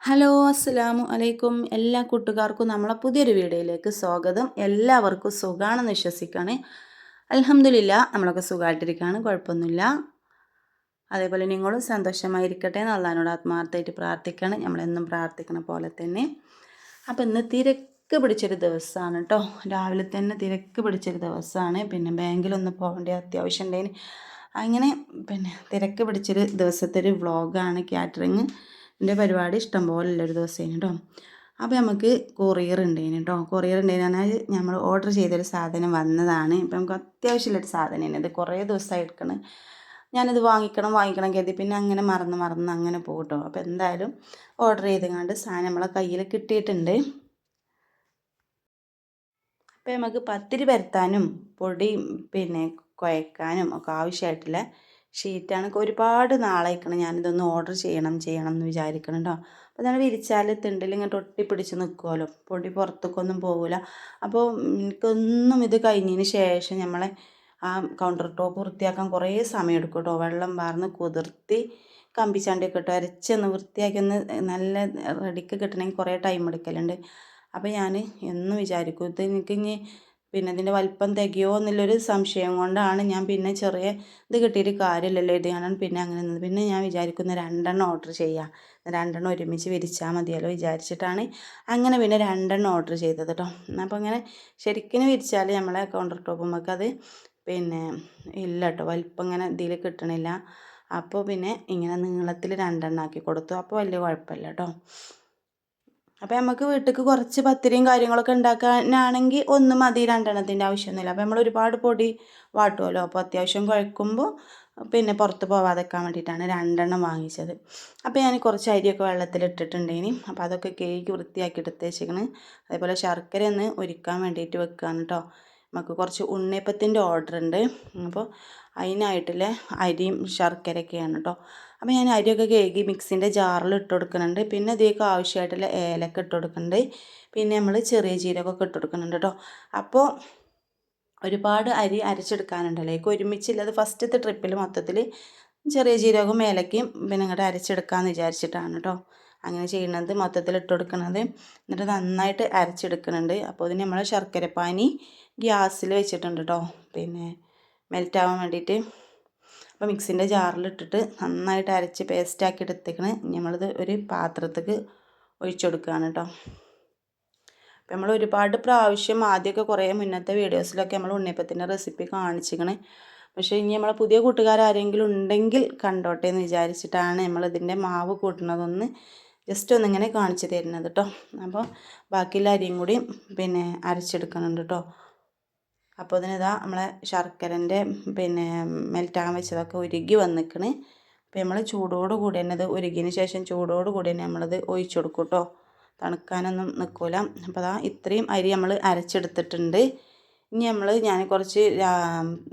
Hello അസ്സലാമു അലൈക്കും. എല്ലാ കൂട്ടുകാർക്കും നമ്മളെ പുതിയൊരു വീഡിയോയിലേക്ക് സ്വാഗതം. എല്ലാവർക്കും സുഖമാണെന്ന് വിശ്വസിക്കുകയാണ് അലഹമില്ല നമ്മളൊക്കെ സുഖമായിട്ടിരിക്കുകയാണ് കുഴപ്പമൊന്നുമില്ല. അതേപോലെ നിങ്ങളും സന്തോഷമായിരിക്കട്ടെ എന്ന് അള്ളഹാനോട് ആത്മാർത്ഥമായിട്ട് പ്രാർത്ഥിക്കുകയാണ് നമ്മളെന്നും പ്രാർത്ഥിക്കണ പോലെ തന്നെ. അപ്പോൾ ഇന്ന് തിരക്ക് പിടിച്ചൊരു ദിവസമാണ് കേട്ടോ. രാവിലെ തന്നെ തിരക്ക് പിടിച്ചൊരു ദിവസമാണ്. പിന്നെ ബാങ്കിലൊന്ന് പോകേണ്ട അത്യാവശ്യം ഉണ്ടെങ്കിൽ അങ്ങനെ പിന്നെ തിരക്ക് പിടിച്ചൊരു ദിവസത്തെ ഒരു വ്ളോഗാണ് കാറ്ററിങ്. എന്റെ പരിപാടി ഇഷ്ടം പോലെ ഉള്ളൊരു ദിവസമാണ് കേട്ടോ അപ്പോൾ നമുക്ക് കൊറിയർ ഉണ്ടായിരുന്നു കേട്ടോ കൊറിയർ ഉണ്ടായിരുന്നു പറഞ്ഞാൽ നമ്മൾ ഓർഡർ ചെയ്തൊരു സാധനം വന്നതാണ്. ഇപ്പം നമുക്ക് അത്യാവശ്യമുള്ളൊരു സാധനമാണ് ഇത് കുറേ ദിവസമായി എടുക്കണം. ഞാനിത് വാങ്ങിക്കണം വാങ്ങിക്കണം കരുതി പിന്നെ അങ്ങനെ മറന്ന് മറന്ന് അങ്ങനെ പോകട്ടോ കേട്ടോ അപ്പോൾ എന്തായാലും ഓർഡർ ചെയ്തുകൊണ്ട് സാധനം നമ്മളെ കയ്യിൽ കിട്ടിയിട്ടുണ്ട്. അപ്പോൾ നമുക്ക് പത്തിരി പരത്താനും പൊടി പിന്നെ കുഴക്കാനും ഒക്കെ ആവശ്യമായിട്ടുള്ള ഷീറ്റാണ്. ഒരുപാട് നാളായിക്കണം ഞാനിതൊന്ന് ഓർഡർ ചെയ്യണം ചെയ്യണം എന്ന് വിചാരിക്കണം കേട്ടോ അപ്പോൾ ഞാൻ വിരിച്ചാൽ തിണ്ടിൽ ഇങ്ങോട്ട് ഒട്ടിപ്പിടിച്ച് നിൽക്കുമല്ലോ പൊടി പുറത്തേക്കൊന്നും പോകില്ല അപ്പോൾ എനിക്കൊന്നും ഇത് കഴിഞ്ഞതിന് ശേഷം നമ്മളെ ആ കൗണ്ടർ ടോപ്പ് വൃത്തിയാക്കാൻ കുറേ സമയം എടുക്കും കേട്ടോ വെള്ളം വാർന്ന് കുതിർത്തി കമ്പിച്ചാണ്ടിയൊക്കെ ഇട്ട് അരച്ചൊന്ന് വൃത്തിയാക്കി ഒന്ന് നല്ല റെഡിക്ക് കിട്ടണമെങ്കിൽ കുറേ ടൈം എടുക്കലുണ്ട്. അപ്പോൾ ഞാൻ എന്നും വിചാരിക്കും ഇത് എനിക്ക് ഇനി പിന്നെ ഇതിന്റെ വലിപ്പം തികയോ എന്നുള്ളൊരു സംശയം കൊണ്ടാണ് ഞാൻ പിന്നെ ചെറിയ ഇത് കിട്ടിയിട്ട് കാര്യമില്ലല്ലോ ഇത് പിന്നെ അങ്ങനെ നിന്നത് പിന്നെ ഞാൻ വിചാരിക്കുന്ന രണ്ടെണ്ണം ഓർഡർ ചെയ്യാം. രണ്ടെണ്ണം ഒരുമിച്ച് വിരിച്ചാൽ മതിയല്ലോ വിചാരിച്ചിട്ടാണ് അങ്ങനെ പിന്നെ രണ്ടെണ്ണം ഓർഡർ ചെയ്തത് കേട്ടോ അപ്പോൾ അങ്ങനെ ശരിക്കും വിരിച്ചാൽ നമ്മളെ കൗണ്ടർ ടോപ്പുമ്പോൾ അത് പിന്നെ ഇല്ല കേട്ടോ വലിപ്പം ഇങ്ങനെ ഇതിൽ കിട്ടണില്ല. അപ്പോൾ പിന്നെ ഇങ്ങനെ നീളത്തിൽ രണ്ടെണ്ണം ആക്കി കൊടുത്തു. അപ്പോൾ വലിയ കുഴപ്പമില്ല കേട്ടോ അപ്പോൾ നമുക്ക് വീട്ടിലേക്ക് കുറച്ച് പത്തിരിയും കാര്യങ്ങളൊക്കെ ഉണ്ടാക്കാനാണെങ്കിൽ ഒന്ന് മതി രണ്ടെണ്ണത്തിന്റെ ആവശ്യമൊന്നുമില്ല അപ്പോൾ നമ്മൾ ഒരുപാട് പൊടി വാട്ടുമല്ലോ അപ്പോൾ അത്യാവശ്യം കുഴക്കുമ്പോൾ പിന്നെ പുറത്ത് പോവാതെക്കാൻ വേണ്ടിയിട്ടാണ് രണ്ടെണ്ണം വാങ്ങിച്ചത്. അപ്പോൾ ഞാൻ കുറച്ച് അരിയൊക്കെ വെള്ളത്തിലിട്ടിട്ടുണ്ടേനി അപ്പോൾ അതൊക്കെ കേക്ക് വൃത്തിയാക്കി എടുത്ത് അതേപോലെ ശർക്കര ഒന്ന് ഒരുക്കാൻ വേണ്ടിയിട്ട് വെക്കുകയാണ് കേട്ടോ നമുക്ക് കുറച്ച് ഉണ്ണിയപ്പത്തിന്റെ ഓർഡർ ഉണ്ട് അപ്പോൾ അതിനായിട്ടുള്ള അരിയും ശർക്കരയൊക്കെയാണ് കേട്ടോ അപ്പോൾ ഞാൻ അരിയൊക്കെ കേകി മിക്സിന്റെ ജാറിൽ ഇട്ട് കൊടുക്കുന്നുണ്ട്. പിന്നെ ഇതിലേക്ക് ആവശ്യമായിട്ടുള്ള ഏലക്ക ഇട്ട് കൊടുക്കുന്നുണ്ട്. പിന്നെ നമ്മൾ ചെറിയ ജീരകമൊക്കെ ഇട്ട് കൊടുക്കുന്നുണ്ട് കേട്ടോ. അപ്പോൾ ഒരുപാട് അരി അരച്ചെടുക്കാനുണ്ടല്ലോ. ഒരുമിച്ചില്ല. അത് ഫസ്റ്റത്തെ ട്രിപ്പിൽ മൊത്തത്തിൽ ചെറിയ ജീരകവും ഏലക്കയും പിന്നെ ഇങ്ങോട്ട് അരച്ചെടുക്കാമെന്ന് വിചാരിച്ചിട്ടാണ് കേട്ടോ അങ്ങനെ ചെയ്യുന്നത്. മൊത്തത്തിൽ ഇട്ട് കൊടുക്കുന്നത്. എന്നിട്ട് നന്നായിട്ട് അരച്ചെടുക്കുന്നുണ്ട്. അപ്പോൾ ഇതിന് നമ്മൾ ശർക്കരപ്പാനി ഗ്യാസിൽ വെച്ചിട്ടുണ്ട് കേട്ടോ. പിന്നെ മെൽറ്റാവാൻ വേണ്ടിയിട്ട്. അപ്പോൾ മിക്സിന്റെ ജാറിലിട്ടിട്ട് നന്നായിട്ട് അരച്ച് പേസ്റ്റാക്കി എടുത്തേക്കണ്. നമ്മളിത് ഒരു പാത്രത്തേക്ക് ഒഴിച്ചു കൊടുക്കുകയാണ് കേട്ടോ. അപ്പോൾ നമ്മൾ ഒരുപാട് പ്രാവശ്യം ആദ്യമൊക്കെ കുറേ മുന്നത്തെ വീഡിയോസിലൊക്കെ നമ്മൾ ഉണ്ണിയപ്പത്തിന്റെ റെസിപ്പി കാണിച്ചിരിക്കണേ. പക്ഷേ ഇനി നമ്മളെ പുതിയ കൂട്ടുകാരെങ്കിലും ഉണ്ടെങ്കിൽ കണ്ടോട്ടെ എന്ന് വിചാരിച്ചിട്ടാണ് നമ്മളിതിന്റെ മാവ് കൂട്ടണതൊന്ന് ജസ്റ്റ് ഒന്നിങ്ങനെ കാണിച്ചു തരുന്നത് കേട്ടോ. അപ്പോൾ ബാക്കിയുള്ള അരിയും കൂടി പിന്നെ അരച്ചെടുക്കുന്നുണ്ട് കേട്ടോ. അപ്പോൾ ഇതിനിതാ നമ്മളെ ശർക്കരന്റെ പിന്നെ മെൽറ്റാകാൻ വെച്ചതൊക്കെ ഉരുകി വന്നിക്കണ്. അപ്പോൾ നമ്മൾ ചൂടോട് കൂടി തന്നെ അത് ഉരുകിയതിന് ശേഷം ചൂടോട് കൂടി തന്നെ നമ്മളത് ഒഴിച്ചു കൊടുക്കും കേട്ടോ തണുക്കാനൊന്നും നിൽക്കില്ല അപ്പോൾ അതാ ഇത്രയും അരി നമ്മൾ അരച്ചെടുത്തിട്ടുണ്ട്. ഇനി നമ്മൾ ഞാൻ കുറച്ച്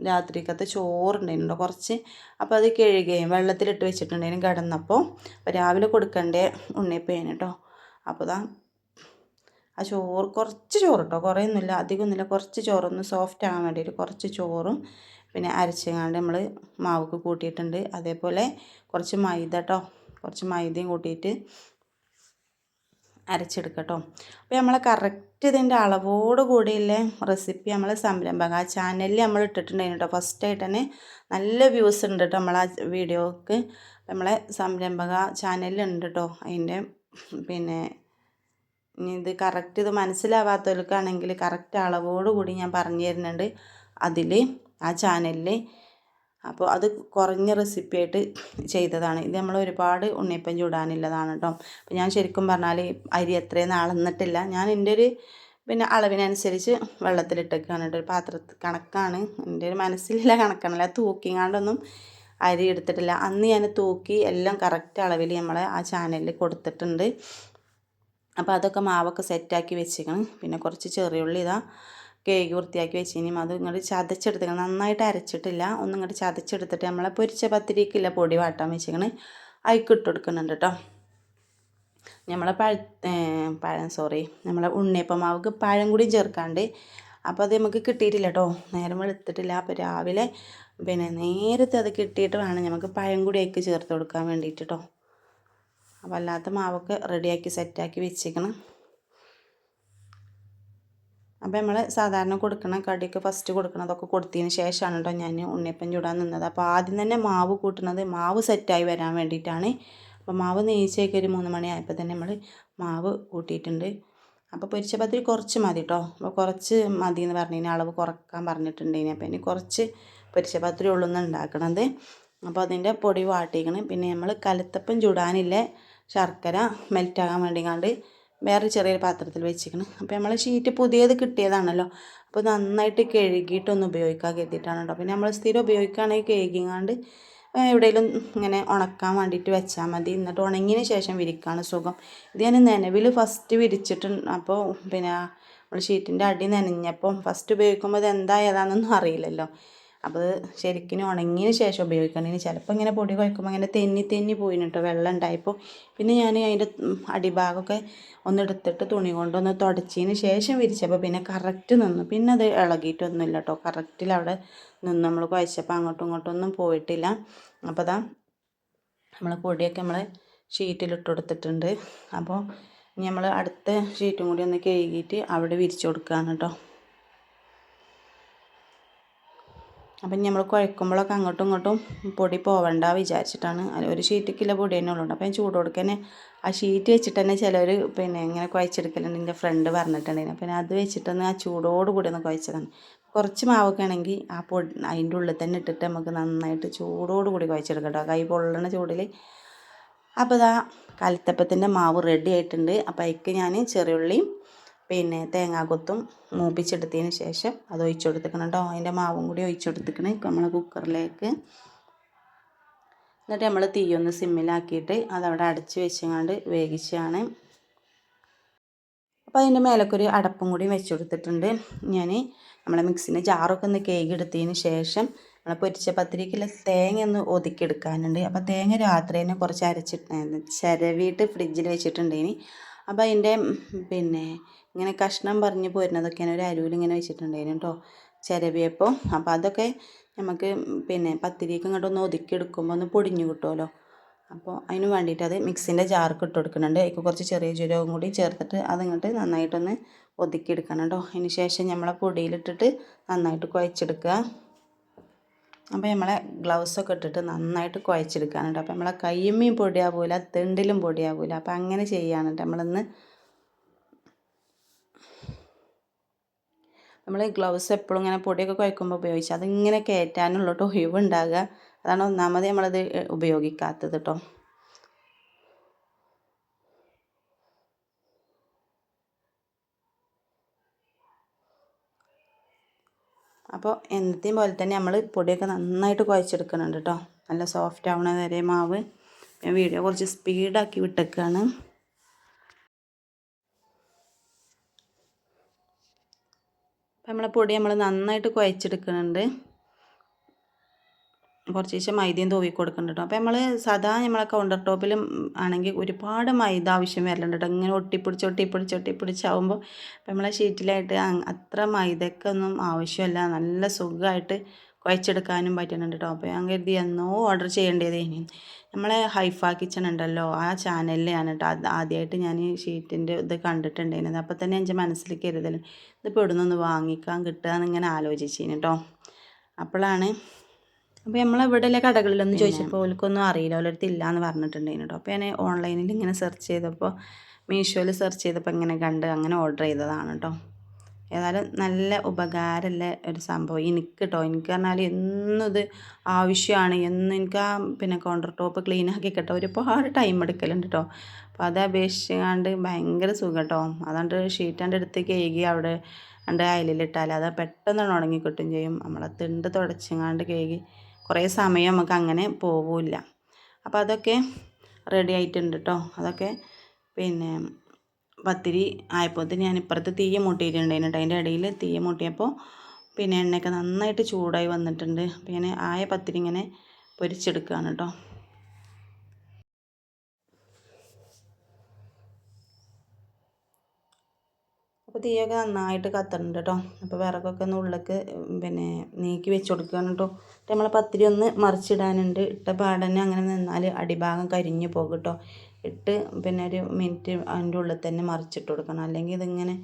രാത്രിക്കത്തെ ചോറുണ്ടായിരുന്നു കുറച്ച് അപ്പോൾ അത് കഴുകുകയും വെള്ളത്തിലിട്ട് വെച്ചിട്ടുണ്ടായിരുന്നു കിടന്നപ്പോൾ അപ്പോൾ രാവിലെ കൊടുക്കേണ്ട ഉണ്ണിയപ്പേന് കേട്ടോ അപ്പോൾ ഇതാ ആ ചോറ് കുറച്ച് ചോറ് കേട്ടോ കുറേയൊന്നുമില്ല അധികമൊന്നുമില്ല കുറച്ച് ചോറൊന്ന് സോഫ്റ്റ് ആകാൻ വേണ്ടിയിട്ട് കുറച്ച് ചോറും പിന്നെ അരച്ചങ്ങാണ്ട് നമ്മൾ മാവൊക്കെ കൂട്ടിയിട്ടുണ്ട്. അതേപോലെ കുറച്ച് മൈദ കേട്ടോ കുറച്ച് മൈദയും കൂട്ടിയിട്ട് അരച്ചെടുക്കട്ടോ. കേട്ടോ അപ്പോൾ നമ്മളെ കറക്റ്റ് ഇതിന്റെ അളവോട് കൂടിയുള്ള റെസിപ്പി നമ്മൾ സംരംഭക ആ ചാനലിൽ നമ്മൾ ഇട്ടിട്ടുണ്ടായിരുന്നു കേട്ടോ ഫസ്റ്റായിട്ട് തന്നെ നല്ല വ്യൂസ് ഉണ്ട് കേട്ടോ നമ്മളെ വീഡിയോക്ക് നമ്മളെ സംരംഭക ചാനലിൽ ഉണ്ട് കേട്ടോ അതിന്റെ പിന്നെ ഇനി ഇത് കറക്റ്റ് ഇത് മനസ്സിലാവാത്തവർക്കാണെങ്കിൽ കറക്റ്റ് അളവോട് കൂടി ഞാൻ പറഞ്ഞു തരുന്നുണ്ട്. അതിൽ ആ ചാനലിൽ അപ്പോൾ അത് കുറഞ്ഞ റെസിപ്പി ആയിട്ട് ചെയ്തതാണ്. ഇത് നമ്മൾ ഒരുപാട് ഉണ്ണിയപ്പം ചൂടാനുള്ളതാണ് കേട്ടോ. അപ്പോൾ ഞാൻ ശരിക്കും പറഞ്ഞാൽ അരി എത്രയും അളന്നിട്ടില്ല ഞാൻ എന്റെ ഒരു പിന്നെ അളവിനനുസരിച്ച് വെള്ളത്തിലിട്ടേക്കാണ് കേട്ടോ. ഒരു പാത്രത്തിൽ കണക്കാണ്. എന്റെ ഒരു മനസ്സിലുള്ള കണക്കാണല്ല തൂക്കിങ്ങാണ്ടൊന്നും അരി എടുത്തിട്ടില്ല. അന്ന് ഞാൻ തൂക്കി എല്ലാം കറക്റ്റ് അളവിൽ നമ്മളെ ആ ചാനലിൽ കൊടുത്തിട്ടുണ്ട്. അപ്പോൾ അതൊക്കെ മാവൊക്കെ സെറ്റാക്കി വെച്ചേക്കണം. പിന്നെ കുറച്ച് ചെറിയുള്ളി ഇതാ കേക്ക് വൃത്തിയാക്കി വെച്ച് ഇനിയും അത് ഇങ്ങോട്ട് ചതച്ചെടുത്തേക്കണം. നന്നായിട്ട് അരച്ചിട്ടില്ല. ഒന്നും ഇങ്ങോട്ട് ചതച്ചെടുത്തിട്ട് നമ്മളെ പൊരിച്ച പത്തിരിക്കില്ല പൊടി വാട്ടാൻ വെച്ചേക്കണേ. അതിക്ക് ഇട്ട് കൊടുക്കുന്നുണ്ട് കേട്ടോ നമ്മളെ പഴ പഴം സോറി നമ്മളെ ഉണ്ണിയപ്പം മാവ്ക്ക് പഴം കൂടി ചേർക്കാണ്ട്. അപ്പോൾ അത് നമുക്ക് കിട്ടിയിട്ടില്ല കേട്ടോ നേരം വെളുത്തിട്ടില്ല. അപ്പോൾ രാവിലെ പിന്നെ നേരത്തെ അത് കിട്ടിയിട്ട് വേണം നമുക്ക് പഴം കൂടി അതിക്ക് ചേർത്ത് കൊടുക്കാൻ വേണ്ടിയിട്ട് കേട്ടോ അപ്പോൾ അല്ലാത്ത മാവൊക്കെ റെഡിയാക്കി സെറ്റാക്കി വെച്ചേക്കണം. അപ്പോൾ നമ്മൾ സാധാരണ കൊടുക്കണ കടിയൊക്കെ ഫസ്റ്റ് കൊടുക്കണതൊക്കെ കൊടുത്തതിന് ശേഷമാണ് കേട്ടോ ഞാൻ ഉണ്ണിയപ്പം ചൂടാൻ നിന്നത്. അപ്പോൾ ആദ്യം തന്നെ മാവ് കൂട്ടുന്നത് മാവ് സെറ്റായി വരാൻ വേണ്ടിയിട്ടാണ്. അപ്പോൾ മാവ് നെയ്ച്ചേക്ക് ഒരു മൂന്ന് മണി ആയപ്പോൾ തന്നെ നമ്മൾ മാവ് കൂട്ടിയിട്ടുണ്ട്. അപ്പോൾ പൊരിച്ച പത്തിരി കുറച്ച് മതി കേട്ടോ അപ്പോൾ കുറച്ച് മതി എന്ന് പറഞ്ഞു അളവ് കുറയ്ക്കാൻ പറഞ്ഞിട്ടുണ്ടെങ്കിൽ അപ്പോൾ ഇനി കുറച്ച് പൊരിച്ച പത്തിരി ഉള്ളൊന്ന് അപ്പോൾ അതിന്റെ പൊടി വാട്ടിക്കണം. പിന്നെ നമ്മൾ കലത്തപ്പം ചൂടാനില്ലേ ശർക്കര മെൽറ്റാകാൻ വേണ്ടിങ്ങാണ്ട് വേറെ ചെറിയൊരു പാത്രത്തിൽ വെച്ചിരിക്കണം. അപ്പോൾ നമ്മൾ ഷീറ്റ് പുതിയത് കിട്ടിയതാണല്ലോ. അപ്പോൾ നന്നായിട്ട് കഴുകിയിട്ടൊന്ന് ഉപയോഗിക്കാൻ കരുതിയിട്ടാണ് കേട്ടോ പിന്നെ നമ്മൾ സ്ഥിരം ഉപയോഗിക്കുകയാണെങ്കിൽ കഴുകിങ്ങാണ്ട് എവിടെയെങ്കിലും ഇങ്ങനെ ഉണക്കാൻ വേണ്ടിയിട്ട് വെച്ചാൽ മതി. എന്നിട്ട് ഉണങ്ങിയതിന് ശേഷം വിരിക്കാണ് സുഖം. ഇത് ഞാൻ നിലവിൽ ഫസ്റ്റ് വിരിച്ചിട്ടുണ്ട് അപ്പോൾ പിന്നെ നമ്മൾ ഷീറ്റിന്റെ അടി നനഞ്ഞപ്പം ഫസ്റ്റ് ഉപയോഗിക്കുമ്പോൾ ഇത് എന്താ ഏതാണെന്നൊന്നും അറിയില്ലല്ലോ. അപ്പോൾ ശരിക്കും ഉണങ്ങിയതിന് ശേഷം ഉപയോഗിക്കണമെങ്കിൽ ചിലപ്പോൾ ഇങ്ങനെ പൊടി കുഴക്കുമ്പോൾ ഇങ്ങനെ തെന്നി തെന്നി പോയിന് കേട്ടോ വെള്ളം ഉണ്ടായപ്പോൾ പിന്നെ ഞാൻ അതിന്റെ അടിഭാഗമൊക്കെ ഒന്ന് എടുത്തിട്ട് തുണി കൊണ്ടൊന്ന് തുടച്ചതിന് ശേഷം വിരിച്ചപ്പോൾ പിന്നെ കറക്റ്റ് നിന്നു. പിന്നെ അത് ഇളകിയിട്ടൊന്നുമില്ല കേട്ടോ കറക്റ്റിൽ അവിടെ നിന്ന് നമ്മൾ കുഴച്ചപ്പോൾ അങ്ങോട്ടും ഇങ്ങോട്ടും ഒന്നും പോയിട്ടില്ല. അപ്പോൾ അതാ നമ്മൾ പൊടിയൊക്കെ നമ്മൾ ഷീറ്റിലിട്ട് കൊടുത്തിട്ടുണ്ട്. അപ്പോൾ നമ്മൾ അടുത്ത ഷീറ്റും കൂടി ഒന്ന് കഴുകിയിട്ട് അവിടെ വിരിച്ചു കൊടുക്കുകയാണ് കേട്ടോ അപ്പം നമ്മൾ കുഴക്കുമ്പോഴൊക്കെ അങ്ങോട്ടും ഇങ്ങോട്ടും പൊടി പോവണ്ട വിചാരിച്ചിട്ടാണ്. ഒരു ഷീറ്റ് കില്ല പൊടി തന്നെ ഉള്ളൂ. അപ്പം ചൂട് കൊടുക്കാൻ ആ ഷീറ്റ് വെച്ചിട്ട് തന്നെ ചിലർ പിന്നെ ഇങ്ങനെ കുഴച്ചെടുക്കലുണ്ട്. എന്റെ ഫ്രണ്ട് പറഞ്ഞിട്ടുണ്ടായിരുന്നു. അപ്പം അത് വെച്ചിട്ടൊന്ന് ആ ചൂടോട് കൂടി ഒന്ന് കുഴച്ചതാണ്. കുറച്ച് മാവൊക്കെ ആണെങ്കിൽ ആ പൊടി അതിന്റെ ഉള്ളിൽ തന്നെ ഇട്ടിട്ട് നമുക്ക് നന്നായിട്ട് ചൂടോട് കൂടി കുഴച്ചെടുക്കാം കേട്ടോ. കൈ പൊള്ളണ ചൂടിൽ അപ്പോൾ ഇതാ കലത്തപ്പത്തിന്റെ മാവ് റെഡി ആയിട്ടുണ്ട്. അപ്പോൾ അതിക്ക് ഞാൻ ചെറിയുള്ളിയും പിന്നെ തേങ്ങാക്കൊത്തും മൂപ്പിച്ചെടുത്തതിന് ശേഷം അത് ഒഴിച്ചു കൊടുത്തിക്കണം കേട്ടോ. അതിന്റെ മാവും കൂടി ഒഴിച്ചു കൊടുത്തിക്കണം നമ്മൾ കുക്കറിലേക്ക്. എന്നിട്ട് നമ്മൾ തീയൊന്ന് സിമ്മിലാക്കിയിട്ട് അതവിടെ അടച്ച് വെച്ചങ്ങാണ്ട് വേവിച്ചാണ്. അപ്പോൾ അതിന്റെ മേലക്കൊരു അടപ്പും കൂടി വെച്ചു കൊടുത്തിട്ടുണ്ട് ഞാൻ നമ്മളെ മിക്സിന്റെ ജാറൊക്കെ ഒന്ന് കേക്ക് എടുത്തതിന് ശേഷം നമ്മൾ പൊരിച്ച പത്തിരിക്കുള്ള തേങ്ങ ഒന്ന് ഒതുക്കിയെടുക്കാനുണ്ട് അപ്പോൾ തേങ്ങ രാത്രി തന്നെ കുറച്ച് അരച്ചിട്ടുണ്ടായിരുന്നു ചിരവിയിട്ട് ഫ്രിഡ്ജിൽ വെച്ചിട്ടുണ്ടേനി. അപ്പോൾ അതിന്റെ പിന്നെ ഇങ്ങനെ കഷ്ണം പറഞ്ഞ് പോരുന്നതൊക്കെയാണ് ഒരു അരുവിൽ ഇങ്ങനെ വെച്ചിട്ടുണ്ടായിരുന്നു കേട്ടോ. ചിരവിയപ്പോൾ അപ്പോൾ അതൊക്കെ നമുക്ക് പിന്നെ പത്തിരിക്ക് ഇങ്ങോട്ട് ഒന്ന് ഒതുക്കിയെടുക്കുമ്പോൾ ഒന്ന് പൊടിഞ്ഞു കിട്ടുമല്ലോ. അപ്പോൾ അതിന് വേണ്ടിയിട്ട് അത് മിക്സിന്റെ ജാർക്ക് ഇട്ട് കൊടുക്കുന്നുണ്ട്. അതിൽ കുറച്ച് ചെറിയ ചുരവും കൂടി ചേർത്തിട്ട് അതിങ്ങോട്ട് നന്നായിട്ടൊന്ന് ഒതുക്കിയെടുക്കണം കേട്ടോ. അതിന് ശേഷം നമ്മളെ പൊടിയിലിട്ടിട്ട് നന്നായിട്ട് കുഴച്ചെടുക്കുക. അപ്പോൾ നമ്മളെ ഗ്ലൗസൊക്കെ ഇട്ടിട്ട് നന്നായിട്ട് കുഴച്ചെടുക്കാനുണ്ട്. അപ്പോൾ നമ്മളെ കയ്യമ്മയും പൊടിയാവൂല തെണ്ടിലും പൊടിയാവൂല. അപ്പോൾ അങ്ങനെ ചെയ്യാനുണ്ട് നമ്മളിന്ന് നമ്മൾ ഗ്ലൗസ് എപ്പോഴും ഇങ്ങനെ പൊടിയൊക്കെ കുഴക്കുമ്പോൾ ഉപയോഗിച്ച് അതിങ്ങനെ കയറ്റാനുള്ള ഒഴിവ് ഉണ്ടാകുക അതാണ് ഒന്നാമത് നമ്മളത് ഉപയോഗിക്കാത്തത് കേട്ടോ അപ്പോൾ എന്നത്തെയും പോലെ തന്നെ നമ്മൾ പൊടിയൊക്കെ നന്നായിട്ട് കുഴച്ചെടുക്കുന്നുണ്ട് കേട്ടോ നല്ല സോഫ്റ്റ് ആവണ വരെ മാവ്. വീഡിയോ കുറച്ച് സ്പീഡാക്കി വിട്ടേക്കാണ്. അപ്പം നമ്മളെ പൊടി നമ്മൾ നന്നായിട്ട് കുഴച്ചെടുക്കുന്നുണ്ട്. കുറച്ച് ശേഷം മൈദയും തൂവി കൊടുക്കുന്നുണ്ട് അപ്പോൾ നമ്മൾ സാധാ നമ്മളെ കൗണ്ടർ ടോപ്പിലും ആണെങ്കിൽ ഒരുപാട് മൈദ ആവശ്യം വരലുണ്ട് കേട്ടോ ഇങ്ങനെ ഒട്ടിപ്പിടിച്ച് ഒട്ടിപ്പിടിച്ച് ഒട്ടിപ്പിടിച്ചാവുമ്പോൾ നമ്മളെ ഷീറ്റിലായിട്ട് അത്ര മൈദക്കൊന്നും ആവശ്യമില്ല നല്ല സുഖമായിട്ട് കുഴച്ചെടുക്കാനും പറ്റുന്നുണ്ട് കേട്ടോ അപ്പോൾ ഞാൻ കരുതി എന്നോ ഓർഡർ ചെയ്യേണ്ടത് ഇനി. നമ്മളെ ഹൈഫ കിച്ചൺ ഉണ്ടല്ലോ ആ ചാനലിലാണ് കേട്ടോ ആദ്യമായിട്ട് ഞാൻ ഷീറ്റിന്റെ ഇത് കണ്ടിട്ടുണ്ടായിരുന്നത്. അപ്പോൾ തന്നെ എന്റെ മനസ്സിൽ കരുതൽ ഇതിപ്പോൾ ഇവിടെ നിന്ന് വാങ്ങിക്കാൻ കിട്ടുക എന്നിങ്ങനെ ആലോചിച്ചിന് കേട്ടോ അപ്പോഴാണ് അപ്പോൾ നമ്മളെവിടെയുള്ള കടകളിലൊന്നും ചോദിച്ചപ്പോൾ ഓൽക്കൊന്നും അറിയില്ല ഓലടുത്ത് ഇല്ല എന്ന് പറഞ്ഞിട്ടുണ്ടായിരുന്നു കേട്ടോ അപ്പോൾ ഞാൻ ഓൺലൈനിൽ ഇങ്ങനെ സെർച്ച് ചെയ്തപ്പോൾ മീഷോയിൽ സെർച്ച് ചെയ്തപ്പോൾ ഇങ്ങനെ കണ്ട് അങ്ങനെ ഓർഡർ ചെയ്തതാണ് കേട്ടോ ഏതായാലും നല്ല ഉപകാരമുള്ള ഒരു സംഭവം. എനിക്ക് കേട്ടോ എനിക്ക് പറഞ്ഞാൽ എന്നും ഇത് ആവശ്യമാണ്. എന്നും എനിക്ക് ആ പിന്നെ കൗണ്ടർ ടോപ്പ് ക്ലീൻ ആക്കി കേട്ടോ ഒരുപാട് ടൈം എടുക്കലുണ്ട് കേട്ടോ അപ്പോൾ അത് അപേക്ഷിച്ചാണ്ട് ഭയങ്കര സുഖം കേട്ടോ അതുകൊണ്ട് ഷീറ്റാന്റെ അടുത്ത് കേകി അവിടെ രണ്ട് അയലിലിട്ടാൽ അത് പെട്ടെന്ന് ഉണങ്ങി കിട്ടും ചെയ്യും. നമ്മളെ തിണ്ട് തുടച്ചങ്ങാണ്ട് കേകി കുറേ സമയം നമുക്ക് അങ്ങനെ പോവില്ല. അപ്പോൾ അതൊക്കെ റെഡി ആയിട്ടുണ്ട് കേട്ടോ അതൊക്കെ പിന്നെ പത്തിരി ആയപ്പോഴത്തേന് ഞാൻ ഇപ്പുറത്ത് തീ മൂട്ടിയിട്ടുണ്ടായിരുന്നു അതിന്റെ ഇടയിൽ തീ മൂട്ടിയപ്പോൾ പിന്നെ എണ്ണയൊക്കെ നന്നായിട്ട് ചൂടായി വന്നിട്ടുണ്ട്. പിന്നെ ആയ പത്തിരി ഇങ്ങനെ പൊരിച്ചെടുക്കുകയാണ് കേട്ടോ. അപ്പോൾ തീയൊക്കെ നന്നായിട്ട് കത്തുന്നുണ്ട് കേട്ടോ. അപ്പോൾ വിറകൊക്കെ ഒന്ന് ഉള്ളിലേക്ക് പിന്നെ നീക്കി വെച്ച് കൊടുക്കുകയാണ് കേട്ടോ. നമ്മളെ പത്തിരി ഒന്ന് മറിച്ചിടാനുണ്ട്. ഇട്ട പാടന്നെ അങ്ങനെ നിന്നാൽ അടിഭാഗം കരിഞ്ഞു പോകും കേട്ടോ. ഇട്ട് പിന്നെ ഒരു മിനിറ്റ് അതിന്റെ ഉള്ളിൽ തന്നെ മറിച്ചിട്ട് കൊടുക്കണം. അല്ലെങ്കിൽ ഇതിങ്ങനെ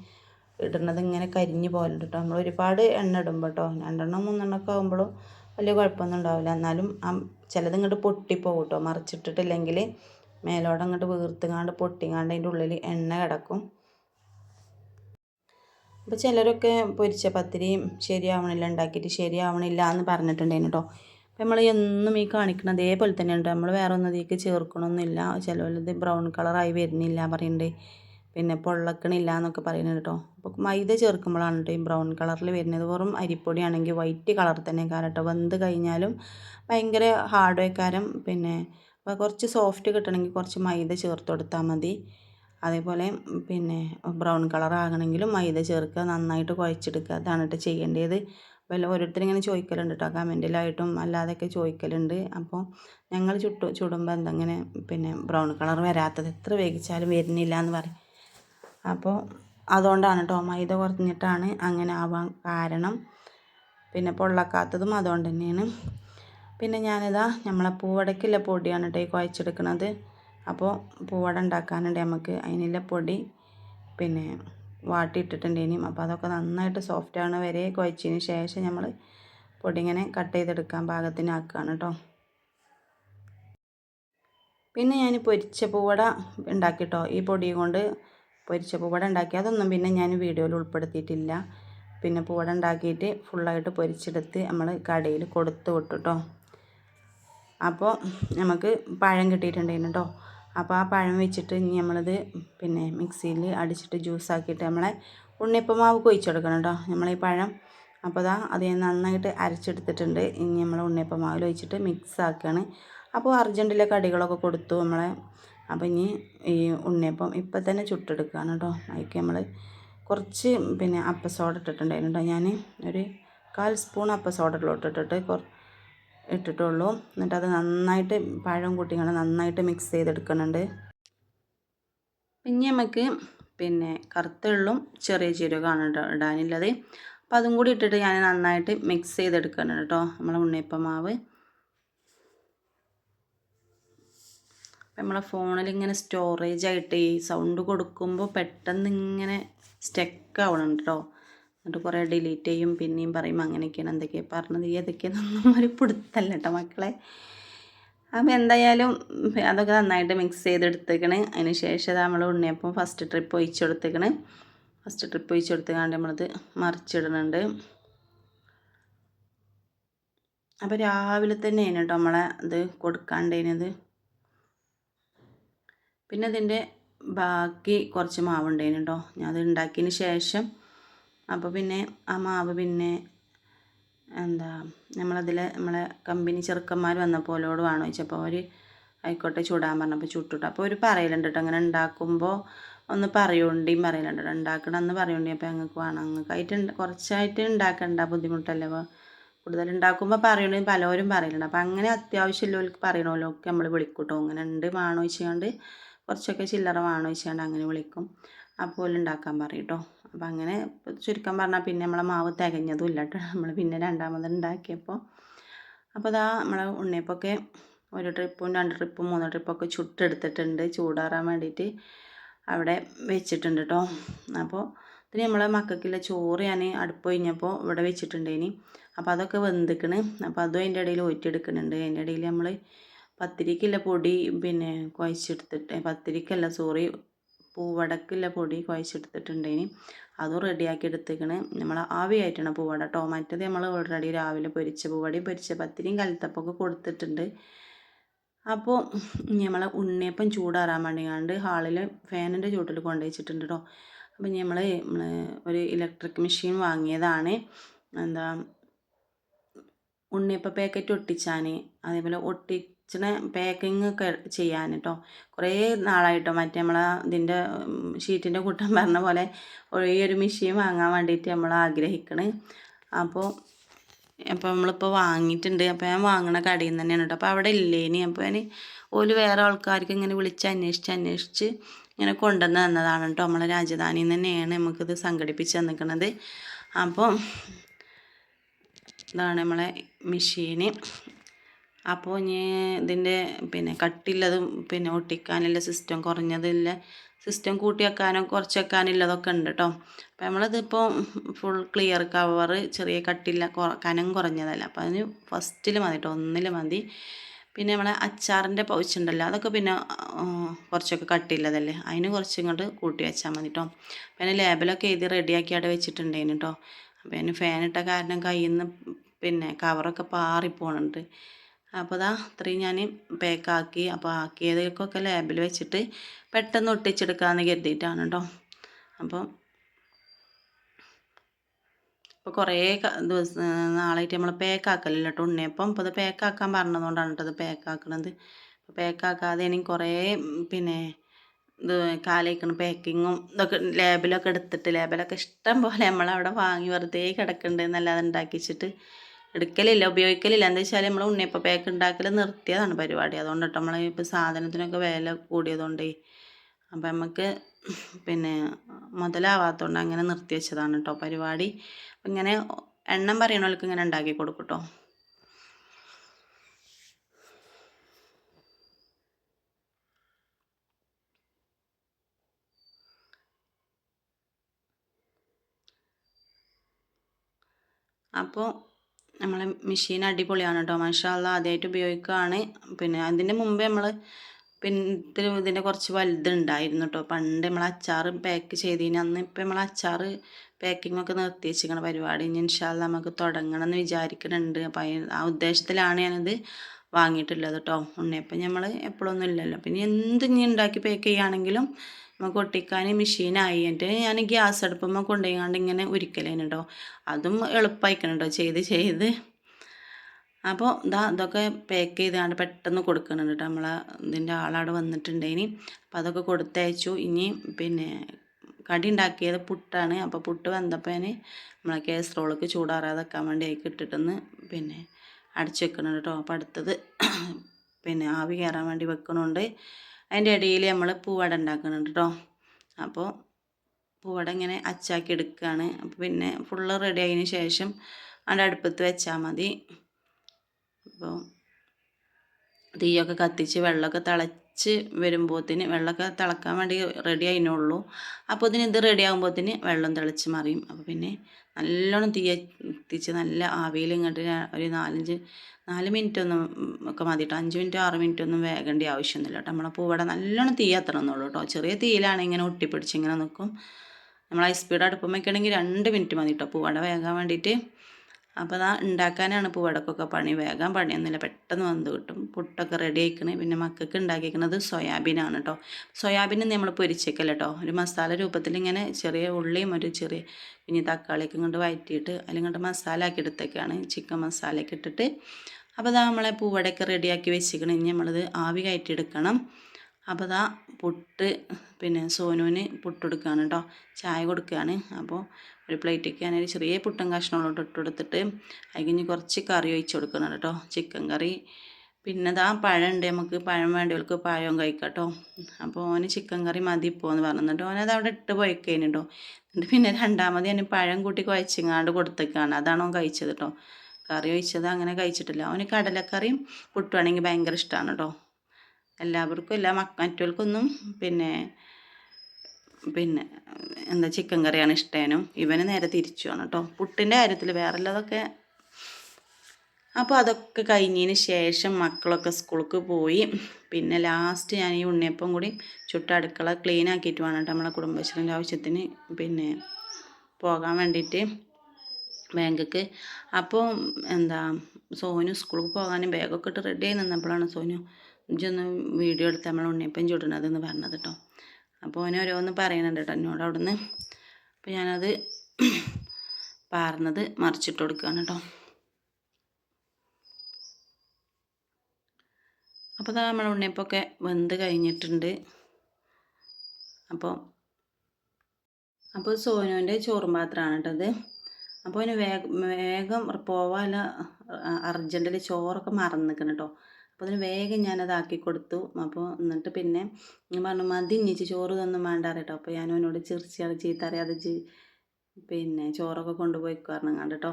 ഇടുന്നത് ഇങ്ങനെ കരിഞ്ഞു പോലെ കേട്ടോ നമ്മൾ ഒരുപാട് എണ്ണ ഇടുമ്പോൾ കേട്ടോ രണ്ടെണ്ണം മൂന്നെണ്ണം ഒക്കെ ആകുമ്പോഴും വലിയ കുഴപ്പമൊന്നും ഉണ്ടാവില്ല. എന്നാലും ആ ചിലത് ഇങ്ങോട്ട് പൊട്ടിപ്പോകും കേട്ടോ മറിച്ചിട്ടിട്ടില്ലെങ്കിൽ മേലോടെ അങ്ങോട്ട് വീർത്തുങ്ങാണ്ട് പൊട്ടിങ്ങാണ്ട് അതിന്റെ ഉള്ളിൽ എണ്ണ കിടക്കും. അപ്പോൾ ചിലരൊക്കെ പൊരിച്ച പത്തിരിയും ശരിയാവണില്ല ഉണ്ടാക്കിയിട്ട് ശരിയാവണില്ല എന്ന് പറഞ്ഞിട്ടുണ്ടായിരുന്നു കേട്ടോ നമ്മൾ എന്നും ഈ കാണിക്കണം അതേപോലെ ഉണ്ട് നമ്മൾ വേറെ ഒന്നും ചേർക്കണമെന്നില്ല ചില ചിലവരത് ബ്രൗൺ കളറായി വരുന്നില്ല പറയുന്നുണ്ട് പിന്നെ പൊള്ളക്കണില്ല എന്നൊക്കെ പറയുന്നുണ്ട് കേട്ടോ അപ്പോൾ മൈദ ചേർക്കുമ്പോഴാണ് കേട്ടോ ഈ ബ്രൗൺ കളറിൽ വരുന്നത്. വെറും അരിപ്പൊടിയാണെങ്കിൽ വൈറ്റ് കളർ തന്നെ കേട്ടോ വെന്ത് കഴിഞ്ഞാലും ഭയങ്കര ഹാർഡ് വയ്ക്കാരം പിന്നെ അപ്പോൾ കുറച്ച് സോഫ്റ്റ് കിട്ടണമെങ്കിൽ കുറച്ച് മൈദ ചേർത്ത് കൊടുത്താൽ മതി. അതേപോലെ പിന്നെ ബ്രൗൺ കളർ ആകണമെങ്കിലും മൈദ ചേർക്കുക. നന്നായിട്ട് കുഴച്ചെടുക്കുക. അതാണ് കേട്ടോ ചെയ്യേണ്ടത്. അപ്പോൾ ഓരോരുത്തരും ഇങ്ങനെ ചോദിക്കലുണ്ട് കേട്ടോ കമന്റിലായിട്ടും അല്ലാതെയൊക്കെ ചോദിക്കലുണ്ട്. അപ്പോൾ ഞങ്ങൾ ചുട്ടു ചുടുമ്പോൾ എന്തെങ്ങനെ പിന്നെ ബ്രൗൺ കളർ വരാത്തത്? എത്ര വേവിച്ചാലും വരുന്നില്ല എന്ന് പറയും. അപ്പോൾ അതുകൊണ്ടാണ് കേട്ടോ മൈദ കുറഞ്ഞിട്ടാണ് അങ്ങനെ ആവാൻ കാരണം. പിന്നെ പൊള്ളക്കാത്തതും അതുകൊണ്ട് തന്നെയാണ്. പിന്നെ ഞാനിതാ നമ്മളെ പൂവടക്കില്ല പൊടിയാണ് കേട്ടോ ഈ കുഴച്ചെടുക്കുന്നത് അപ്പോൾ പൂവട ഉണ്ടാക്കാനുണ്ട് നമുക്ക് അതിനുള്ള പൊടി പിന്നെ വാട്ടിയിട്ടിട്ടുണ്ടേനും അപ്പോൾ അതൊക്കെ നന്നായിട്ട് സോഫ്റ്റ് ആവണ വരെ കുഴച്ചതിന് ശേഷം നമ്മൾ പൊടിങ്ങനെ കട്ട് ചെയ്തെടുക്കാൻ പാകത്തിനാക്കുകയാണ് കേട്ടോ പിന്നെ ഞാൻ പൊരിച്ച പൂവട ഉണ്ടാക്കിട്ടോ ഈ പൊടി കൊണ്ട് പൊരിച്ച പൂവട ഉണ്ടാക്കി. അതൊന്നും പിന്നെ ഞാൻ വീഡിയോയിൽ ഉൾപ്പെടുത്തിയിട്ടില്ല. പിന്നെ പൂവട ഉണ്ടാക്കിയിട്ട് ഫുള്ളായിട്ട് പൊരിച്ചെടുത്ത് നമ്മൾ കടയിൽ കൊടുത്തു വിട്ടു കേട്ടോ അപ്പോൾ നമുക്ക് പഴം കിട്ടിയിട്ടുണ്ടായിരുന്നു കേട്ടോ അപ്പോൾ ആ പഴം വെച്ചിട്ട് ഇനി നമ്മളത് പിന്നെ മിക്സിയിൽ അടിച്ചിട്ട് ജ്യൂസാക്കിയിട്ട് നമ്മളെ ഉണ്ണിയപ്പമാവ് കൊഴിച്ചെടുക്കണം കേട്ടോ. നമ്മളീ പഴം അപ്പോൾ അതാ അത് ഞാൻ നന്നായിട്ട് അരച്ചെടുത്തിട്ടുണ്ട്. ഇനി നമ്മൾ ഉണ്ണിയപ്പമാവിൽ ഒഴിച്ചിട്ട് മിക്സ് ആക്കുകയാണ് അപ്പോൾ അർജന്റിലെ കടികളൊക്കെ കൊടുത്തു നമ്മളെ. അപ്പോൾ ഇനി ഈ ഉണ്ണിയപ്പം ഇപ്പം തന്നെ ചുട്ടെടുക്കുകയാണ് കേട്ടോ. അതൊക്കെ നമ്മൾ കുറച്ച് പിന്നെ അപ്പസോഡ ഇട്ടിട്ടുണ്ടായിരുന്നു കേട്ടോ. ഞാൻ ഒരു കാൽ സ്പൂൺ അപ്പസോഡയിലോട്ട് ഇട്ടിട്ട് കുറ ഇട്ടിട്ടുള്ളൂ. എന്നിട്ട് അത് നന്നായിട്ട് പഴം കൂട്ടിങ്ങൾ നന്നായിട്ട് മിക്സ് ചെയ്തെടുക്കുന്നുണ്ട്. പിന്നെ നമുക്ക് പിന്നെ കറുത്തുള്ളും ചെറിയ ജീരകമാണ് ഇടാനുള്ളത്. അപ്പോൾ അതും കൂടി ഇട്ടിട്ട് ഞാൻ നന്നായിട്ട് മിക്സ് ചെയ്തെടുക്കുന്നുണ്ട് കേട്ടോ. നമ്മളെ ഉണ്ണിയപ്പം മാവ് നമ്മളെ ഫോണിൽ ഇങ്ങനെ സ്റ്റോറേജ് ആയിട്ട് ഈ സൗണ്ട് കൊടുക്കുമ്പോൾ പെട്ടെന്ന് ഇങ്ങനെ സ്റ്റക്ക് ആവണം കേട്ടോ. എന്നിട്ട് കുറേ ഡിലീറ്റ് ചെയ്യും പിന്നെയും പറയും അങ്ങനെയൊക്കെയാണ് എന്തൊക്കെയാണ് പറഞ്ഞത് ഏതൊക്കെയാണെന്നൊന്നും ഒരു പിടുത്തല്ല കേട്ടോ മക്കളെ. അപ്പോൾ എന്തായാലും അതൊക്കെ നന്നായിട്ട് മിക്സ് ചെയ്തെടുത്തേക്കണ്. അതിന് ശേഷം നമ്മൾ ഉണ്ണിയപ്പം ഫസ്റ്റ് ട്രിപ്പ് ഒഴിച്ചു കൊടുത്തേക്കണ്. ഫസ്റ്റ് ട്രിപ്പ് ഒഴിച്ചു കൊടുത്തേക്കാണ്ട് നമ്മളത് മറിച്ചിടുന്നുണ്ട്. അപ്പോൾ രാവിലെ തന്നെ കേട്ടോ നമ്മളെ ഇത് കൊടുക്കാണ്ടേനത്. പിന്നെ അതിന്റെ ബാക്കി കുറച്ച് മാവുണ്ടേനു കേട്ടോ. ഞാൻ അത് ഉണ്ടാക്കിയതിന് ശേഷം അപ്പോൾ പിന്നെ ആ മാവ് പിന്നെ എന്താ നമ്മളതിൽ നമ്മളെ കമ്പനി ചെറുക്കന്മാർ വന്നപ്പോൾ ഓലോട് വേണോ ചോദിച്ചപ്പോൾ അവർ ആയിക്കോട്ടെ ചൂടാൻ പറഞ്ഞപ്പോൾ ചുട്ടിട്ട്. അപ്പോൾ ഒരു പറയലുണ്ട് കേട്ടോ അങ്ങനെ ഉണ്ടാക്കുമ്പോൾ ഒന്ന് പറയുണ്ടിയും പറയലുണ്ട് ഉണ്ടാക്കണം എന്ന് പറയുണ്ടി അപ്പോൾ ഞങ്ങൾക്ക് വേണം ഞങ്ങൾക്കായിട്ട് കുറച്ചായിട്ട് ഉണ്ടാക്കണ്ട ബുദ്ധിമുട്ടല്ലേ. അപ്പോൾ കൂടുതൽ ഉണ്ടാക്കുമ്പോൾ പറയണ പലരും പറയലുണ്ട്. അപ്പോൾ അങ്ങനെ അത്യാവശ്യമുള്ളവർക്ക് പറയണമല്ലോ ഒക്കെ നമ്മൾ വിളിക്കൂട്ടോ അങ്ങനെ ഉണ്ട് വേണോ വെച്ചുകൊണ്ട് കുറച്ചൊക്കെ ചില്ലറ വേണോ വെച്ചുകൊണ്ട് അങ്ങനെ വിളിക്കും. അപ്പോൾ ഉണ്ടാക്കാൻ പറയും കേട്ടോ അപ്പം അങ്ങനെ ചുരുക്കം പറഞ്ഞാൽ പിന്നെ നമ്മളെ മാവ് തികഞ്ഞതും ഇല്ല കേട്ടോ നമ്മൾ പിന്നെ രണ്ടാമത് ഉണ്ടാക്കിയപ്പോൾ അപ്പോൾ അതാ നമ്മളെ ഉണ്ണിയപ്പൊക്കെ ഒരു ട്രിപ്പും രണ്ട് ട്രിപ്പും മൂന്ന് ട്രിപ്പൊക്കെ ചുട്ടെടുത്തിട്ടുണ്ട് ചൂടാറാൻ വേണ്ടിയിട്ട് അവിടെ വെച്ചിട്ടുണ്ട് കേട്ടോ അപ്പോൾ ഇതിന് നമ്മളെ മക്കൾക്കുള്ള ചോറ് ഞാൻ അടുപ്പ് കഴിഞ്ഞപ്പോൾ ഇവിടെ വെച്ചിട്ടുണ്ടേനി. അപ്പോൾ അതൊക്കെ വെന്തിക്കണ്. അപ്പോൾ അതും അതിന്റെ ഇടയിൽ ഊറ്റിയെടുക്കുന്നുണ്ട് അതിന്റെ ഇടയിൽ നമ്മൾ പത്തിരിക്കുള്ള പൊടി പിന്നെ കുഴച്ചെടുത്തിട്ട് പത്തിരിക്കല്ല സോറി പൂവടക്കുള്ള പൊടി കുഴച്ചെടുത്തിട്ടുണ്ടേനി. അതും റെഡിയാക്കി എടുത്തേക്കണ്. നമ്മൾ ആവിയായിട്ടാണ് പൂവട ടൊമാറ്റോ നമ്മൾ ഓൾറെഡി രാവിലെ പൊരിച്ച പൂവടി പൊരിച്ച പത്തിരിയും കലത്തപ്പൊക്കെ കൊടുത്തിട്ടുണ്ട്. അപ്പോൾ നമ്മൾ ഉണ്ണിയപ്പം ചൂടാറാൻ വേണ്ടി വേണ്ടിയാണ്ട് ഹാളിൽ ഫാനിന്റെ ചൂട്ടിൽ കൊണ്ടുവച്ചിട്ടുണ്ട് കേട്ടോ അപ്പം നമ്മൾ ഒരു ഇലക്ട്രിക് മെഷീൻ വാങ്ങിയതാണ്. എന്താ ഉണ്ണിയപ്പ പാക്കറ്റ് ഒട്ടിച്ചാൻ അതേപോലെ ഒട്ടി ഇച്ചിരി പാക്കിങ് ഒക്കെ ചെയ്യാൻ കേട്ടോ കുറേ നാളായിട്ടോ. മറ്റേ നമ്മളെ ഇതിന്റെ ഷീറ്റിന്റെ കൂട്ടം പറഞ്ഞ പോലെ ഈ ഒരു മെഷീൻ വാങ്ങാൻ വേണ്ടിയിട്ട് നമ്മൾ ആഗ്രഹിക്കണേ. അപ്പോൾ അപ്പോൾ നമ്മളിപ്പോൾ വാങ്ങിയിട്ടുണ്ട്. അപ്പോൾ ഞാൻ വാങ്ങണ കടയിൽ നിന്ന് തന്നെയാണ് കേട്ടോ അപ്പോൾ അവിടെ ഇല്ലേ ഇനി അപ്പോൾ ഞാൻ ഓൽ വേറെ ആൾക്കാർക്ക് ഇങ്ങനെ വിളിച്ച് അന്വേഷിച്ച് അന്വേഷിച്ച് ഇങ്ങനെ കൊണ്ടുവന്ന് തന്നതാണ് കേട്ടോ നമ്മളെ രാജധാനിയിൽ തന്നെയാണ് നമുക്കിത് സംഘടിപ്പിച്ച് തന്നിക്കണത്. അപ്പോൾ ഇതാണ് നമ്മളെ മെഷീന് അപ്പോൾ ഇനി ഇതിന്റെ പിന്നെ കട്ടില്ലതും പിന്നെ ഒട്ടിക്കാനുള്ള സിസ്റ്റം കുറഞ്ഞതില്ല. സിസ്റ്റം കൂട്ടി വെക്കാനോ കുറച്ച് വെക്കാനുള്ളതൊക്കെ ഉണ്ട് കേട്ടോ അപ്പോൾ നമ്മളിതിപ്പോൾ ഫുൾ ക്ലിയർ കവർ ചെറിയ കട്ടില്ല കനം കുറഞ്ഞതല്ല. അപ്പോൾ അതിന് ഫസ്റ്റിൽ മതി കേട്ടോ ഒന്നിൽ മതി. പിന്നെ നമ്മളെ അച്ചാറിന്റെ പൗച്ച് ഉണ്ടല്ലോ അതൊക്കെ പിന്നെ കുറച്ചൊക്കെ കട്ടില്ലതല്ലേ? അതിന് കുറച്ച് ഇങ്ങോട്ട് കൂട്ടി വെച്ചാൽ മതി കേട്ടോ പിന്നെ ലേബലൊക്കെ എഴുതി റെഡിയാക്കി അവിടെ വെച്ചിട്ടുണ്ടേന് കേട്ടോ അപ്പോൾ അതിന് ഫാനിട്ട കാരണം കയ്യിൽ നിന്ന് പിന്നെ കവറൊക്കെ പാറിപ്പോണുണ്ട്. അപ്പോൾ അതാ ഇത്രയും ഞാൻ പാക്കാക്കി അപ്പോൾ ആക്കിയതിലേക്കൊക്കെ ലാബിൽ വെച്ചിട്ട് പെട്ടെന്ന് ഒട്ടിച്ചെടുക്കാമെന്ന് കരുതിയിട്ടാണ് കേട്ടോ അപ്പം ഇപ്പോൾ കുറേ ദിവസം നാളായിട്ട് നമ്മൾ പാക്കാക്കലില്ല കേട്ടോ ഉണ്ണിയപ്പം ഇപ്പോൾ അത് പാക്കാക്കാൻ പറഞ്ഞതുകൊണ്ടാണ് കേട്ടോ അത് പാക്കാക്കണത് പാക്കാക്കാതെ എനിക്ക് കുറേ പിന്നെ ഇത് കാലേക്കണ് പാക്കിങ്ങും ഇതൊക്കെ ലേബലൊക്കെ എടുത്തിട്ട് ലേബലൊക്കെ ഇഷ്ടം പോലെ നമ്മളവിടെ വാങ്ങി വെറുതെ കിടക്കുന്നുണ്ട് എന്നല്ലാതെ ഉണ്ടാക്കിച്ചിട്ട് എടുക്കലില്ല ഉപയോഗിക്കലില്ല. എന്താ വെച്ചാൽ നമ്മൾ ഉണ്ണിയപ്പം പാക്ക് ഉണ്ടാക്കൽ നിർത്തിയതാണ് പരിപാടി. അതുകൊണ്ട് കേട്ടോ നമ്മൾ ഇപ്പോൾ സാധനത്തിനൊക്കെ വില കൂടിയതുകൊണ്ടേ അപ്പം നമുക്ക് പിന്നെ മുതലാവാത്തതുകൊണ്ട് അങ്ങനെ നിർത്തി വെച്ചതാണ് കേട്ടോ പരിപാടി. അപ്പം ഇങ്ങനെ എണ്ണം പറയണവർക്ക് ഇങ്ങനെ ഉണ്ടാക്കി കൊടുക്കും കേട്ടോ അപ്പോൾ നമ്മളെ മെഷീൻ അടിപൊളിയാണ് കേട്ടോ മഷാല്ല ആദ്യമായിട്ട് ഉപയോഗിക്കുകയാണ് പിന്നെ അതിന്റെ മുമ്പേ നമ്മൾ പിന്നെ ഇതിന്റെ കുറച്ച് വലുതുണ്ടായിരുന്നു കേട്ടോ പണ്ട് നമ്മൾ അച്ചാർ പാക്ക് ചെയ്തതിന് അന്ന് ഇപ്പം നമ്മൾ അച്ചാർ പാക്കിംഗ് ഒക്കെ നിർത്തി വെച്ചിരിക്കണ പരിപാടി. ഇനി ഇൻഷാല്ല നമുക്ക് തുടങ്ങണം എന്ന് വിചാരിക്കുന്നുണ്ട് അപ്പം ആ ഉദ്ദേശത്തിലാണ് ഞാനത് വാങ്ങിയിട്ടുള്ളത് കേട്ടോ ഉണ്ണിയപ്പം നമ്മൾ എപ്പോഴൊന്നും ഇല്ലല്ലോ. പിന്നെ എന്ത് ഇനി ഉണ്ടാക്കി പാക്ക് ചെയ്യുകയാണെങ്കിലും നമുക്ക് ഒട്ടിക്കാൻ മെഷീനായി എന്നിട്ട് ഞാൻ ഗ്യാസ് അടുപ്പമ്മ കൊണ്ടുപോയിക്കാണ്ട് ഇങ്ങനെ ഉരുക്കലേനുണ്ടോ അതും എളുപ്പമായിക്കണം കേട്ടോ ചെയ്ത് ചെയ്ത്. അപ്പോൾ ഇതാ ഇതൊക്കെ പാക്ക് ചെയ്താണ്ട് പെട്ടെന്ന് കൊടുക്കുന്നുണ്ട് കേട്ടോ നമ്മളെ ഇതിന്റെ ആളവിടെ വന്നിട്ടുണ്ടേനി. അപ്പോൾ അതൊക്കെ കൊടുത്തയച്ചു. ഇനി പിന്നെ കടി ഉണ്ടാക്കിയത് പുട്ടാണ്. അപ്പോൾ പുട്ട് വന്നപ്പോൾ ഞാൻ നമ്മളെ കേസറോളൊക്കെ ചൂടാറാതെ വെക്കാൻ വേണ്ടി അതിൽ ഇട്ടിട്ടൊന്ന് പിന്നെ അടിച്ചു വെക്കണുണ്ട് കേട്ടോ അപ്പോൾ അടുത്തത് പിന്നെ ആവി കയറാൻ വേണ്ടി വെക്കണുണ്ട്. അതിന്റെ ഇടയിൽ നമ്മൾ പൂവട ഉണ്ടാക്കുന്നുണ്ട് കേട്ടോ അപ്പോൾ പൂവട ഇങ്ങനെ അച്ചാക്കി എടുക്കുകയാണ് അപ്പോൾ പിന്നെ ഫുള്ള് റെഡി ആയതിന് ശേഷം അവിടെ അടുപ്പത്ത് വെച്ചാൽ മതി. അപ്പോൾ തീയൊക്കെ കത്തിച്ച് വെള്ളമൊക്കെ തിളച്ച് വരുമ്പോഴത്തേന് വെള്ളമൊക്കെ തിളക്കാൻ വേണ്ടി റെഡി ആയിനുള്ളൂ അപ്പോൾ ഇതിന് ഇത് റെഡി ആകുമ്പോഴത്തേന് വെള്ളം തിളച്ച് മറിയും. അപ്പോൾ പിന്നെ നല്ലോണം തീ എത്തിച്ച് നല്ല ആവിയിൽ ഇങ്ങോട്ട് ഒരു നാലഞ്ച് നാല് മിനിറ്റ് ഒന്നും ഒക്കെ മതി കേട്ടോ അഞ്ച് മിനിറ്റ് ആറ് മിനിറ്റ് ഒന്നും വേകേണ്ട ആവശ്യമൊന്നുമില്ല കേട്ടോ നമ്മളെ പൂവട നല്ലോണം തീ എത്തണമെന്നുള്ളൂ കേട്ടോ ചെറിയ തീയിലാണ് ഇങ്ങനെ ഒട്ടിപ്പിടിച്ച് ഇങ്ങനെ നിൽക്കും നമ്മൾ ഹൈ സ്പീഡ് അടുപ്പം വയ്ക്കണമെങ്കിൽ രണ്ട് മിനിറ്റ് മതി കേട്ടോ പൂവട വേകാൻ വേണ്ടിയിട്ട്. അപ്പോൾ അതാ ഉണ്ടാക്കാനാണ് ഇപ്പോൾ വടക്കൊക്കെ പണി. വേഗം പണിയൊന്നുമില്ല. പെട്ടെന്ന് വന്ന് കിട്ടും. പുട്ടൊക്കെ റെഡി ആയിക്കണേ. പിന്നെ മക്കൾക്ക് ഉണ്ടാക്കിയിരിക്കുന്നത് സോയാബീനാണ് കേട്ടോ സോയാബീൻ നമ്മൾ പൊരിച്ചേക്കല്ല കേട്ടോ ഒരു മസാല രൂപത്തിൽ ഇങ്ങനെ ചെറിയ ഉള്ളിയും ഒരു ചെറിയ പിന്നെ തക്കാളിയൊക്കെ ഇങ്ങോട്ട് വഴറ്റിയിട്ട് അല്ലെങ്കിൽ മസാല ആക്കി എടുത്തേക്കാണ്. ചിക്കൻ മസാലയൊക്കെ ഇട്ടിട്ട്. അപ്പോൾ അതാ നമ്മളെ പൂവടയൊക്കെ റെഡിയാക്കി വെച്ചിരിക്കണം. ഇനി നമ്മളത് ആവി കയറ്റിയെടുക്കണം. അപ്പോൾ അതാ പുട്ട് പിന്നെ സോനുവിന് പുട്ട് കൊടുക്കുകയാണ് കേട്ടോ. ചായ കൊടുക്കുകയാണ്. അപ്പോൾ ഒരു പ്ലേറ്റിലേക്ക് ഞാനൊരു ചെറിയ പുട്ടും കഷ്ണങ്ങളോട്ട് ഇട്ട് കൊടുത്തിട്ട് അതിന് കുറച്ച് കറി ഒഴിച്ച് കൊടുക്കണം കേട്ടോ. ചിക്കൻ കറി. പിന്നെ ഇതാ ഉണ്ട് നമുക്ക് പഴം വേണ്ടവർക്ക് പഴം കഴിക്കാം കേട്ടോ. അപ്പോൾ ഓന് ചിക്കൻ കറി മതി എന്ന് പറഞ്ഞിട്ട് ഓനത് അവിടെ ഇട്ട് പോയിക്കേന് കേട്ടോ. എന്നിട്ട് പിന്നെ രണ്ടാമത് ഞാൻ പഴം കൂട്ടി കുഴച്ചിങ്ങാണ്ട് കൊടുത്തേക്കാണ്. അതാണ് കഴിച്ചത് കേട്ടോ. കറി ഒഴിച്ചത് അങ്ങനെ കഴിച്ചിട്ടില്ല. അവന് കടലക്കറിയും പുട്ടുവാണെങ്കിൽ ഭയങ്കര ഇഷ്ടമാണ് കേട്ടോ. എല്ലാവർക്കും എല്ലാ മക്ക മറ്റവർക്കൊന്നും പിന്നെ പിന്നെ എന്താ ചിക്കൻ കറിയാണ് ഇഷ്ടേനും. ഇവന് നേരെ തിരിച്ചുമാണ് കേട്ടോ പുട്ടിന്റെ കാര്യത്തിൽ വേറെ ഉള്ളതൊക്കെ അപ്പോൾ അതൊക്കെ കഴിഞ്ഞതിന് ശേഷം മക്കളൊക്കെ സ്കൂൾക്ക് പോയി. പിന്നെ ലാസ്റ്റ് ഞാൻ ഈ ഉണ്ണിയപ്പം കൂടി ചുട്ട അടുക്കള ക്ലീൻ ആക്കിയിട്ട് വേണം കേട്ടോ നമ്മളെ കുടുംബശ്രീന്റെ ആവശ്യത്തിന് പിന്നെ പോകാൻ വേണ്ടിയിട്ട് ബാങ്കിക്ക്. അപ്പോൾ എന്താ സോനു സ്കൂളിൽ പോകാനും ബാഗൊക്കെ ഇട്ട് റെഡി ആയി നിന്നപ്പോഴാണ് സോനു ഇഞ്ചൊന്ന് വീഡിയോ എടുത്ത് നമ്മൾ ഉണ്ണിയപ്പം ചുടണതെന്ന് പറഞ്ഞത് കേട്ടോ അപ്പോൾ അവനെ ഓരോന്ന് പറയുന്നുണ്ട് കേട്ടോ എന്നോട് അവിടുന്ന്. അപ്പോൾ ഞാനത് പാർന്നത് മറിച്ചിട്ട് കൊടുക്കുകയാണ് കേട്ടോ അപ്പോൾ അതാ നമ്മൾ ഉണ്ണിയപ്പൊക്കെ വെന്ത് കഴിഞ്ഞിട്ടുണ്ട്. അപ്പോൾ അപ്പോൾ സോനുവിന്റെ ചോറും പാത്രമാണ് കേട്ടത് അപ്പോൾ അതിന് വേഗം വേഗം പോവാല അർജന്റിൽ ചോറൊക്കെ മറന്നിക്കണം കേട്ടോ അപ്പോൾ അതിന് വേഗം ഞാനതാക്കി കൊടുത്തു. അപ്പോൾ എന്നിട്ട് പിന്നെ ഞാൻ പറഞ്ഞു മതി ഇഞ്ഞിച്ച് ചോറ് തൊന്നും വേണ്ട കേട്ടോ അപ്പോൾ ഞാൻ അവനോട് ചിരിച്ചാണ് ചീത്ത അറിയാതെ പിന്നെ ചോറൊക്കെ കൊണ്ടുപോയി കാരണം കേട്ടോ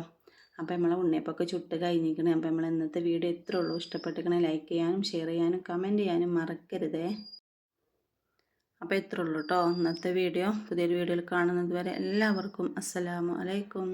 അപ്പോൾ നമ്മളെ ഉണ്ണിയപ്പൊക്കെ ചുട്ട് കഴിഞ്ഞിരിക്കണേ. അപ്പോൾ നമ്മൾ ഇന്നത്തെ വീഡിയോ എത്ര ഉള്ളൂ. ഇഷ്ടപ്പെട്ടിരിക്കണേ ലൈക്ക് ചെയ്യാനും ഷെയർ ചെയ്യാനും കമന്റ് ചെയ്യാനും മറക്കരുതേ. അപ്പോൾ എത്ര ഉള്ളൂ കേട്ടോ ഇന്നത്തെ വീഡിയോ. പുതിയൊരു വീഡിയോയിൽ കാണുന്നതുവരെ എല്ലാവർക്കും അസ്സലാമു അലൈക്കും.